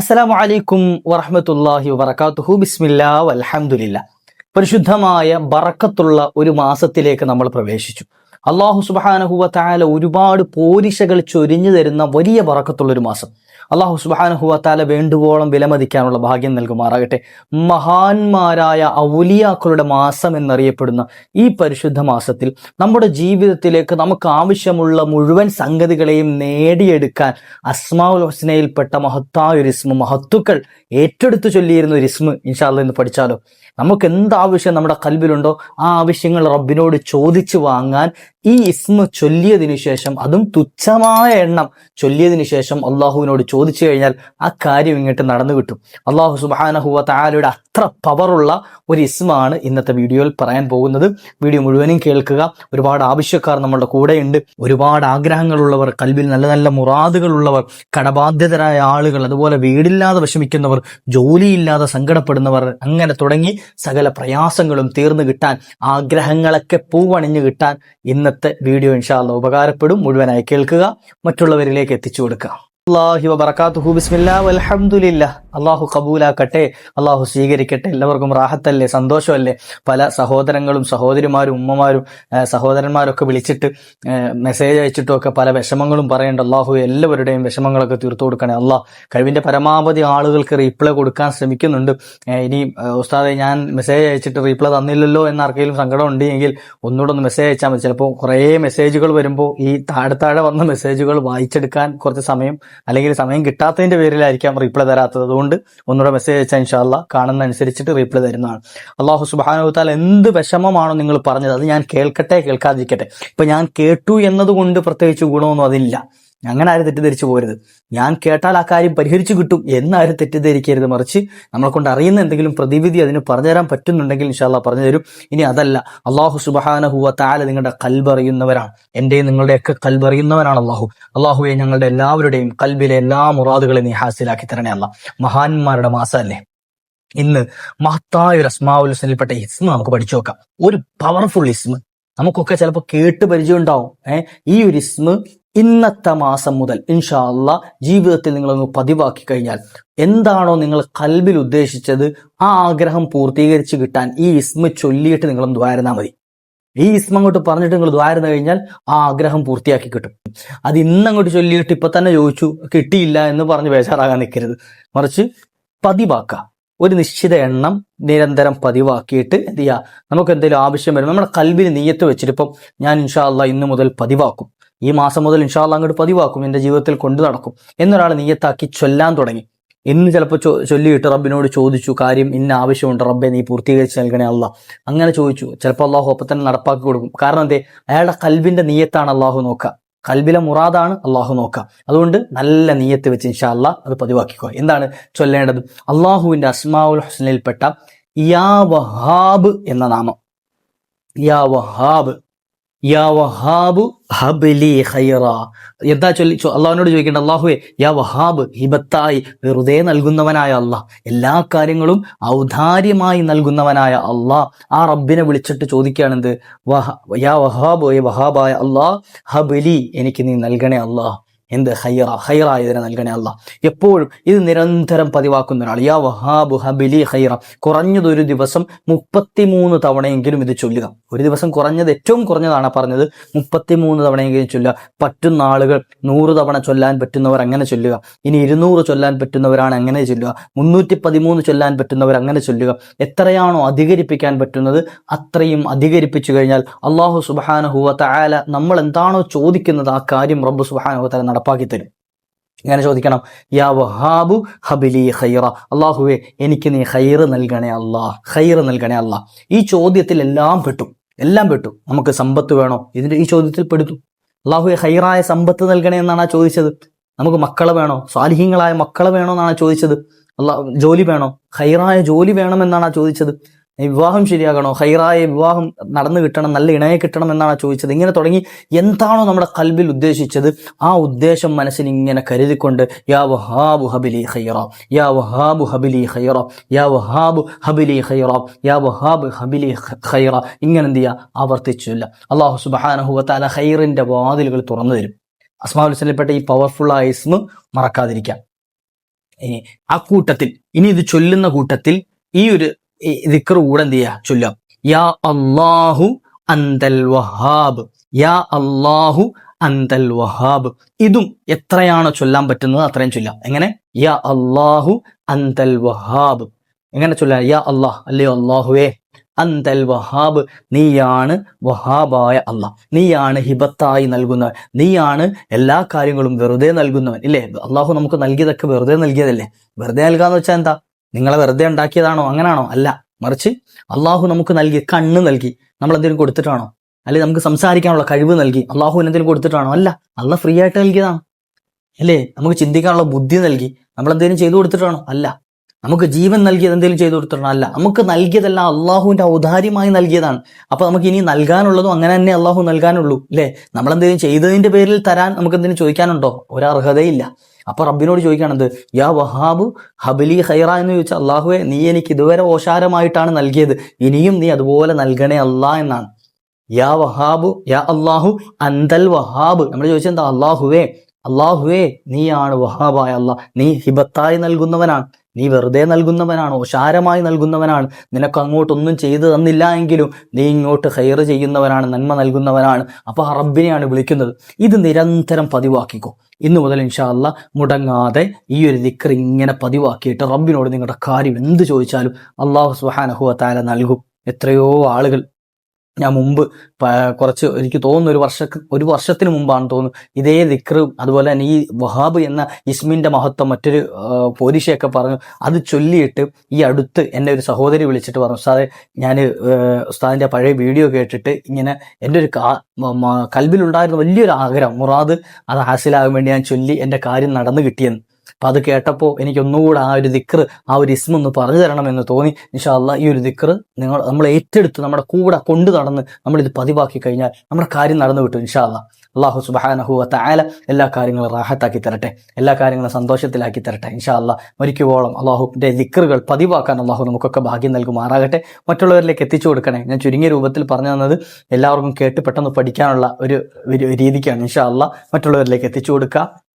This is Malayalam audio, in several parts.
അസ്സലാമു അലൈക്കും വറഹമത്തല്ലാഹി വറക്കാത്തുഹു ബിസ്മില്ലാ അലഹമുല്ല പരിശുദ്ധമായ ബറക്കത്തുള്ള ഒരു മാസത്തിലേക്ക് നമ്മൾ പ്രവേശിച്ചു. അള്ളാഹു സുബാനഹുവ താല ഒരുപാട് പോരിശകൾ ചൊരിഞ്ഞു തരുന്ന വലിയ ബറക്കത്തുള്ള ഒരു മാസം. അള്ളാഹു സുബാനഹുവത്താല വേണ്ടുവോളം വിലമതിക്കാനുള്ള ഭാഗ്യം നൽകുമാറാകട്ടെ. മഹാന്മാരായ ഔലിയാക്കളുടെ മാസം എന്നറിയപ്പെടുന്ന ഈ പരിശുദ്ധ മാസത്തിൽ നമ്മുടെ ജീവിതത്തിലേക്ക് നമുക്ക് ആവശ്യമുള്ള മുഴുവൻ സംഗതികളെയും നേടിയെടുക്കാൻ അസ്മാഉൽ ഹുസ്നയിൽപ്പെട്ട മഹത്തായ ഒരു ഇസ്മ മഹത്തുക്കൾ ഏറ്റെടുത്തു ചൊല്ലിയിരുന്ന ഒരു ഇസ്മ ഇൻഷാല്ല എന്ന് പഠിച്ചാലോ. നമുക്ക് എന്താവശ്യം നമ്മുടെ കൽബിലുണ്ടോ ആ ആവശ്യങ്ങൾ റബ്ബിനോട് ചോദിച്ചു വാങ്ങാൻ ഈ ഇസ്മ ചൊല്ലിയതിനു ശേഷം അതും തുച്ഛമായ എണ്ണം ചൊല്ലിയതിനു ശേഷം അള്ളാഹുവിനോട് ചോദിച്ചു കഴിഞ്ഞാൽ ആ കാര്യം ഇങ്ങോട്ട് നടന്നു കിട്ടും. അള്ളാഹു സുബാനഹുവ താലയുടെ അത്ര പവറുള്ള ഒരു ഇസ്മാണ് ഇന്നത്തെ വീഡിയോയിൽ പറയാൻ പോകുന്നത്. വീഡിയോ മുഴുവനും കേൾക്കുക. ഒരുപാട് ആവശ്യക്കാർ നമ്മളുടെ കൂടെയുണ്ട്. ഒരുപാട് ആഗ്രഹങ്ങളുള്ളവർ കൽബിൽ നല്ല നല്ല മുറാദുകളുള്ളവർ കടബാധ്യതരായ ആളുകൾ അതുപോലെ വീടില്ലാതെ വിഷമിക്കുന്നവർ ജോലിയില്ലാതെ സങ്കടപ്പെടുന്നവർ അങ്ങനെ തുടങ്ങി സകല പ്രയാസങ്ങളും തീർന്നു കിട്ടാൻ ആഗ്രഹങ്ങളൊക്കെ പൂവണിഞ്ഞു കിട്ടാൻ ഇന്നത്തെ വീഡിയോ ഇൻഷാല്ല ഉപകാരപ്പെടും. മുഴുവനായി കേൾക്കുക മറ്റുള്ളവരിലേക്ക് എത്തിച്ചു കൊടുക്കുക. അള്ളാഹി കബൂലാക്കട്ടെ അള്ളാഹു സ്വീകരിക്കട്ടെ. എല്ലാവർക്കും റാഹത്തല്ലേ സന്തോഷമല്ലേ? പല സഹോദരങ്ങളും സഹോദരിമാരും ഉമ്മമാരും സഹോദരന്മാരൊക്കെ വിളിച്ചിട്ട് മെസ്സേജ് അയച്ചിട്ടും ഒക്കെ പല വിഷമങ്ങളും പറയേണ്ട. അള്ളാഹു എല്ലാവരുടെയും വിഷമങ്ങളൊക്കെ തീർത്തു കൊടുക്കണേ. അള്ളാഹ് കഴിവിന്റെ പരമാവധി ആളുകൾക്ക് റീപ്ലൈ കൊടുക്കാൻ ശ്രമിക്കുന്നുണ്ട്. ഇനി ഉസ്താദെ ഞാൻ മെസ്സേജ് അയച്ചിട്ട് റീപ്ലൈ തന്നില്ലല്ലോ എന്ന് ആർക്കെങ്കിലും സങ്കടം ഉണ്ടെങ്കിൽ ഒന്നുകൂടെ ഒന്ന് മെസ്സേജ് അയച്ചാൽ മതി. ചിലപ്പോൾ കുറേ മെസ്സേജുകൾ വരുമ്പോൾ ഈ താഴെ താഴെ വന്ന മെസ്സേജുകൾ വായിച്ചെടുക്കാൻ കുറച്ച് സമയം അല്ലെങ്കിൽ സമയം കിട്ടാത്തതിന്റെ പേരിലായിരിക്കാം റീപ്ലൈ തരാത്തത്. അതുകൊണ്ട് ഒന്നുകൂടെ മെസ്സേജ് അയച്ചാൽ ഇൻഷാല്ല കാണുന്ന അനുസരിച്ചിട്ട് റീപ്ലൈ തരുന്നതാണ്. അള്ളാഹു സുബാനുത്താൽ എന്ത് വിഷമമാണോ നിങ്ങൾ പറഞ്ഞത് അത് ഞാൻ കേൾക്കട്ടെ കേൾക്കാതിരിക്കട്ടെ. ഇപ്പൊ ഞാൻ കേട്ടു എന്നതുകൊണ്ട് പ്രത്യേകിച്ച് ഗുണമൊന്നും അതില്ല അങ്ങനെ ആരും തെറ്റിദ്ധരിച്ചു പോരുത്. ഞാൻ കേട്ടാൽ ആ കാര്യം പരിഹരിച്ചു കിട്ടും എന്നാരും തെറ്റിദ്ധരിക്കരുത് മറിച്ച് നമ്മളെ കൊണ്ട് അറിയുന്ന എന്തെങ്കിലും പ്രതിവിധി അതിന് പറഞ്ഞുതരാൻ പറ്റുന്നുണ്ടെങ്കിൽ ഇൻഷാല്ല പറഞ്ഞു തരും ഇനി അതല്ല അള്ളാഹു സുബഹാനഹുവ താല നിങ്ങളുടെ കൽബറിയുന്നവരാണ്. എന്റെയും നിങ്ങളുടെയൊക്കെ കൽബറിയുന്നവനാണ് അള്ളാഹു അള്ളാഹുവെ ഞങ്ങളുടെ എല്ലാവരുടെയും കൽബിലെ എല്ലാ മുറാദുകളെ നീ ഹാസിലാക്കി തരണേ അല്ല മഹാന്മാരുടെ മാസമല്ലേ? ഇന്ന് മഹത്തായ ഒരു അസ്മാവുൽ ഹുസ്നിൽപ്പെട്ട ഇസ്മ നമുക്ക് പഠിച്ചു നോക്കാം. ഒരു പവർഫുൾ ഇസ്മ നമുക്കൊക്കെ ചിലപ്പോൾ കേട്ട് പരിചയം ഉണ്ടാവും. ഏഹ് ഈ ഒരു ഇസ്മ ഇന്നത്തെ മാസം മുതൽ ഇൻഷാ അള്ളാ ജീവിതത്തിൽ നിങ്ങളൊന്ന് പതിവാക്കി കഴിഞ്ഞാൽ എന്താണോ നിങ്ങൾ കൽബിൽ ഉദ്ദേശിച്ചത് ആ ആഗ്രഹം പൂർത്തീകരിച്ച് കിട്ടാൻ ഈ ഇസ്മ ചൊല്ലിയിട്ട് നിങ്ങളൊന്ന് ദ്വാരുന്നാൽ മതി. ഈ ഇസ്മ അങ്ങോട്ട് പറഞ്ഞിട്ട് നിങ്ങൾ ദ്വാരുന്നു കഴിഞ്ഞാൽ ആ ആഗ്രഹം പൂർത്തിയാക്കി കിട്ടും. അത് ഇന്നങ്ങോട്ട് ചൊല്ലിയിട്ട് ഇപ്പൊ തന്നെ ചോദിച്ചു കിട്ടിയില്ല എന്ന് പറഞ്ഞ് ബേജാറാകാൻ നിൽക്കരുത്. മറിച്ച് പതിവാക്കുക. ഒരു നിശ്ചിത എണ്ണം നിരന്തരം പതിവാക്കിയിട്ട് എന്ത് ചെയ്യുക നമുക്ക് എന്തെങ്കിലും ആവശ്യം വരും നമ്മുടെ കൽബിൽ നീയത്ത് വെച്ചിട്ട് ഇപ്പം ഞാൻ ഇൻഷാ അള്ളാ ഇന്ന് മുതൽ പതിവാക്കും. ഈ മാസം മുതൽ ഇൻഷാ അള്ളാ അങ്ങോട്ട് പതിവാക്കും എന്റെ ജീവിതത്തിൽ കൊണ്ടു നടക്കും. എന്നൊരാൾ നീയത്താക്കി ചൊല്ലാൻ തുടങ്ങി. ഇന്ന് ചിലപ്പോൾ ചൊ ചൊല്ലിയിട്ട് റബ്ബിനോട് ചോദിച്ചു കാര്യം ഇന്ന ആവശ്യമുണ്ട് റബ്ബെ നീ പൂർത്തീകരിച്ച് നൽകണേ അല്ല അങ്ങനെ ചോദിച്ചു. ചിലപ്പോൾ അള്ളാഹു അപ്പം തന്നെ നടപ്പാക്കി കൊടുക്കും. കാരണം എന്തേ? അയാളുടെ കൽബിന്റെ നീയത്താണ് അള്ളാഹു നോക്കുക. കൽബിലെ മുറാദാണ് അള്ളാഹു നോക്കുക. അതുകൊണ്ട് നല്ല നീയത്ത് വെച്ച് ഇൻഷാ അല്ലാ അത് പതിവാക്കിക്കോ. എന്താണ് ചൊല്ലേണ്ടത്? അള്ളാഹുവിന്റെ അസ്മാവുൽ ഹുസ്നയിൽപ്പെട്ട യാ വഹാബ് എന്ന നാമം. യാ വഹാബ്. യാ വഹാബു ഹബ്ലി ഖൈറ. എന്താ ചൊല്ലി? അള്ളാഹുവിനോട് ചോദിക്കേണ്ട അള്ളാഹുവെ യാ വഹാബ് ഹിബത്തായി വെറുതെ നൽകുന്നവനായ അള്ളാഹ്. എല്ലാ കാര്യങ്ങളും ഔദാര്യമായി നൽകുന്നവനായ അള്ളാഹ്. ആ റബ്ബിനെ വിളിച്ചിട്ട് ചോദിക്കുകയാണെന്ത്? വഹ യാ വഹാബ് വഹാബായ അള്ളാഹ് ഹബ്ലി എനിക്ക് നീ നൽകണേ അള്ളാഹ്. എന്ത്? ഹൈറ ഹൈറായതിനെ നൽകണേ അല്ല എപ്പോഴും ഇത് നിരന്തരം പതിവാക്കുന്ന ഒരാൾ. യാ വഹാബു ഹബിലി ഹൈറ കുറഞ്ഞത് ഒരു ദിവസം മുപ്പത്തിമൂന്ന് തവണയെങ്കിലും ഇത് ചൊല്ലുക. ഒരു ദിവസം കുറഞ്ഞത് ഏറ്റവും കുറഞ്ഞതാണ് പറഞ്ഞത് മുപ്പത്തിമൂന്ന് തവണയെങ്കിലും ചൊല്ലുക. പറ്റുന്ന ആളുകൾ നൂറ് തവണ ചൊല്ലാൻ പറ്റുന്നവർ അങ്ങനെ ചൊല്ലുക. ഇനി ഇരുന്നൂറ് ചൊല്ലാൻ പറ്റുന്നവരാണ് അങ്ങനെ ചൊല്ലുക. മുന്നൂറ്റി പതിമൂന്ന് ചൊല്ലാൻ പറ്റുന്നവർ അങ്ങനെ ചൊല്ലുക. എത്രയാണോ അധികരിപ്പിക്കാൻ പറ്റുന്നത് അത്രയും അധികരിപ്പിച്ചു കഴിഞ്ഞാൽ അള്ളാഹു സുബാനഹുവ തആല നമ്മൾ എന്താണോ ചോദിക്കുന്നത് ആ കാര്യം റബ്ബ് തല തആല നടപ്പാക്കി തരും ഇങ്ങനെ ചോദിക്കണം യാ വഹാബു ഹബിലി ഖൈറ. അള്ളാഹുവെ എനിക്ക് നീ ഖൈറ് നൽകണേ അള്ളാഹ് ഖൈറ് നൽകണേ അള്ളാഹ് ഈ ചോദ്യത്തിൽ എല്ലാം പെട്ടു എല്ലാം പെട്ടു. നമുക്ക് സമ്പത്ത് വേണോ? ഇതിന്റെ ഈ ചോദ്യത്തിൽ പെടുത്തു അള്ളാഹുവെ ഹൈറായ സമ്പത്ത് നൽകണേ എന്നാണ് ചോദിച്ചത്. നമുക്ക് മക്കളെ വേണോ? സ്വാലിഹീങ്ങളായ മക്കളെ വേണോ എന്നാണ് ചോദിച്ചത്. അള്ളാഹ് ജോലി വേണോ? ഹൈറായ ജോലി വേണമെന്നാണ് ചോദിച്ചത്. വിവാഹം ശരിയാകണോ? ഹൈറായ വിവാഹം നടന്നു കിട്ടണം നല്ല ഇണയെ കിട്ടണം എന്നാണ് ചോദിച്ചത്. ഇങ്ങനെ തുടങ്ങി എന്താണോ നമ്മുടെ കൽബിൽ ഉദ്ദേശിച്ചത്? ആ ഉദ്ദേശം മനസ്സിൽ ഇങ്ങനെ കരുതിക്കൊണ്ട് യാ വഹാബു ഹബിലി ഹൈറോ യാ വഹാബു ഹബിലി ഹൈറോ യാ വഹാബു ഹബിലി ഹൈറോ യാ വഹാബ് ഹബിലി ഹൈറ ഇങ്ങനെ എന്ത് ചെയ്യുക? ആവർത്തിച്ചില്ല അള്ളാഹു സുബാനഹുവത്താല ഹൈറിന്റെ വാതിലുകൾ തുറന്നു തരും. അസ്മാവുൽ ഹുസ്നിൽപ്പെട്ട ഈ പവർഫുൾ ആയ ഇസ്മ മറക്കാതിരിക്കാം ഇനി ആ കൂട്ടത്തിൽ ഇനി ഇത് ചൊല്ലുന്ന കൂട്ടത്തിൽ ഈ ഒരു ദിക്ർ കൂടെ എന്ത് ചെയ്യുക ചൊല്ലാം യാ അള്ളാഹു അന്തൽ വഹാബ്. യാ അള്ളാഹു അന്തൽ വഹാബ്. ഇതും എത്രയാണോ ചൊല്ലാൻ പറ്റുന്നത് അത്രയും ചൊല്ലാം എങ്ങനെ? യാ അള്ളാഹു അന്തൽ വഹാബ്. എങ്ങനെ ചൊല്ലാം യാ അള്ളാഹ് അല്ലയോ അള്ളാഹുവേ അന്തൽ വഹാബ്. നീയാണ് വഹാബായ അള്ളാഹ് നീയാണ് ഹിബത്തായി നൽകുന്നവൻ. നീയാണ് എല്ലാ കാര്യങ്ങളും വെറുതെ നൽകുന്നവൻ. ഇല്ലേ? അള്ളാഹു നമുക്ക് നൽകിയതൊക്കെ വെറുതെ നൽകിയതല്ലേ? വെറുതെ നൽകാന്ന് വെച്ചാൽ എന്താ? നിങ്ങളെ വെറുതെ ഉണ്ടാക്കിയതാണോ? അങ്ങനാണോ? അല്ല. മറിച്ച് അള്ളാഹു നമുക്ക് നൽകി കണ്ണ് നൽകി. നമ്മൾ എന്തെങ്കിലും കൊടുത്തിട്ടാണോ? അല്ലെങ്കിൽ നമുക്ക് സംസാരിക്കാനുള്ള കഴിവ് നൽകി. അള്ളാഹു എന്തെങ്കിലും കൊടുത്തിട്ടാണോ? അല്ല. അള്ള ഫ്രീ ആയിട്ട് നൽകിയതാണ്. അല്ലേ? നമുക്ക് ചിന്തിക്കാനുള്ള ബുദ്ധി നൽകി. നമ്മൾ എന്തെങ്കിലും ചെയ്തു കൊടുത്തിട്ടാണോ? അല്ല. നമുക്ക് ജീവൻ നൽകിയത് എന്തെങ്കിലും ചെയ്തു കൊടുത്തിട്ടാണോ? അല്ല. നമുക്ക് നൽകിയതെല്ലാം അള്ളാഹുവിന്റെ ഔദാര്യമായി നൽകിയതാണ്. അപ്പൊ നമുക്ക് ഇനി നൽകാനുള്ളതും അങ്ങനെ തന്നെ അള്ളാഹു നൽകാനുള്ളൂ. അല്ലേ? നമ്മൾ എന്തെങ്കിലും ചെയ്തതിന്റെ പേരിൽ തരാൻ നമുക്ക് എന്തെങ്കിലും ചോദിക്കാനുണ്ടോ? ഒരർഹതയില്ല അപ്പൊ റബ്ബിനോട് ചോദിക്കണത് യാ വഹാബു ഹബലി ഹൈറ എന്ന് ചോദിച്ചാൽ അള്ളാഹുവെ നീ എനിക്ക് ഇതുവരെ ഓശാരമായിട്ടാണ് നൽകിയത്. ഇനിയും നീ അതുപോലെ നൽകണേ അല്ലാ എന്നാണ്. യാ വഹാബു യാ അള്ളാഹു അന്തൽ വഹാബ്. നമ്മൾ ചോദിച്ചെന്താ അള്ളാഹുവേ അള്ളാഹുവേ നീയാണ് വഹാബായ അള്ളാഹ് നീ ഹിബത്തായി നൽകുന്നവനാണ്. നീ വെറുതെ നൽകുന്നവനാണോ? ശാരമായി നൽകുന്നവനാണ്. നിനക്ക് അങ്ങോട്ടൊന്നും ചെയ്തു തന്നില്ല എങ്കിലും നീ ഇങ്ങോട്ട് ഹെയർ ചെയ്യുന്നവനാണ് നന്മ നൽകുന്നവനാണ്. അപ്പോൾ ആ റബ്ബിനെയാണ് വിളിക്കുന്നത്. ഇത് നിരന്തരം പതിവാക്കിക്കോ. ഇന്നു മുതൽ ഇൻഷാല്ല മുടങ്ങാതെ ഈ ഒരു ദിക്കർ ഇങ്ങനെ പതിവാക്കിയിട്ട് റബ്ബിനോട് നിങ്ങളുടെ കാര്യം എന്ത് ചോദിച്ചാലും അള്ളാഹു സുഹാനഹുവ താല നൽകും. എത്രയോ ആളുകൾ ഞാൻ മുമ്പ് കുറച്ച് എനിക്ക് തോന്നുന്നു ഒരു വർഷ ഒരു വർഷത്തിന് മുമ്പാണ് തോന്നുന്നു ഇതേ ദിക്റ് അതുപോലെ തന്നെ ഈ വഹാബ് എന്ന ഇസ്മിന്റെ മഹത്വം മറ്റൊരു പോലീഷയൊക്കെ പറഞ്ഞു അത് ചൊല്ലിയിട്ട് ഈ അടുത്ത് എന്നെ ഒരു സഹോദരി വിളിച്ചിട്ട് പറഞ്ഞു സാറെ ഞാൻ ഉസ്താദിന്റെ പഴയ വീഡിയോ കേട്ടിട്ട് ഇങ്ങനെ എന്റെ ഒരു കൽബിലുണ്ടായിരുന്ന വലിയൊരു ആഗ്രഹം മുറാദ് അത് ഹാസിലാകാൻ വേണ്ടി ഞാൻ ചൊല്ലി എന്റെ കാര്യം നടന്നു കിട്ടിയെന്ന്. അപ്പൊ അത് കേട്ടപ്പോൾ എനിക്ക് ഒന്നുകൂടെ ആ ഒരു ദിക്ർ ആ ഒരു ഇസ്മ ഒന്ന് പറഞ്ഞു തരണമെന്ന് തോന്നി. നിഷാല്ല ഈ ഒരു ദിക്ർ നിങ്ങൾ നമ്മൾ ഏറ്റെടുത്ത് നമ്മുടെ കൂടെ കൊണ്ടു നടന്ന് നമ്മൾ ഇത് പതിവാക്കി കഴിഞ്ഞാൽ നമ്മുടെ കാര്യം നടന്നു വിട്ടു നിഷാല്ല അള്ളാഹു സുബാനഹുവ തായാല എല്ലാ കാര്യങ്ങളും റാഹത്താക്കി തരട്ടെ എല്ലാ കാര്യങ്ങളും സന്തോഷത്തിലാക്കി തരട്ടെ ഇൻഷാല്ല മരിക്കുവോളം അള്ളാഹുവിന്റെ ദിക്റുകൾ പതിവാക്കാൻ അള്ളാഹു നമുക്കൊക്കെ ഭാഗ്യം നൽകുമാറാകട്ടെ. മറ്റുള്ളവരിലേക്ക് എത്തിച്ചു കൊടുക്കണേ. ഞാൻ ചുരുങ്ങിയ രൂപത്തിൽ പറഞ്ഞു തന്നത് എല്ലാവർക്കും കേട്ട് പെട്ടെന്ന് പഠിക്കാനുള്ള ഒരു രീതിക്കാണ് ഇൻഷാ മറ്റുള്ളവരിലേക്ക് എത്തിച്ചു കൊടുക്കുക.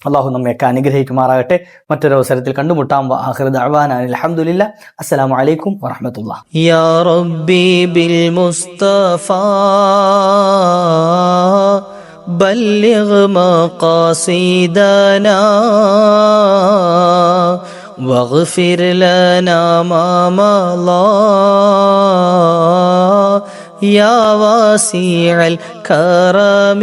അള്ളാഹു നമ്മയൊക്കെ അനുഗ്രഹിക്കുമാറാകട്ടെ മറ്റൊരു അവസരത്തിൽ കണ്ടുമുട്ടാം അലഹമുല്ല അസ്സലാമു അലൈക്കും വറഹമത്തുള്ള യാ റബ്ബി ബിൽ മുസ്തഫ بلغ مقاصدنا واغفر لنا ما مضى يا واسع الكرم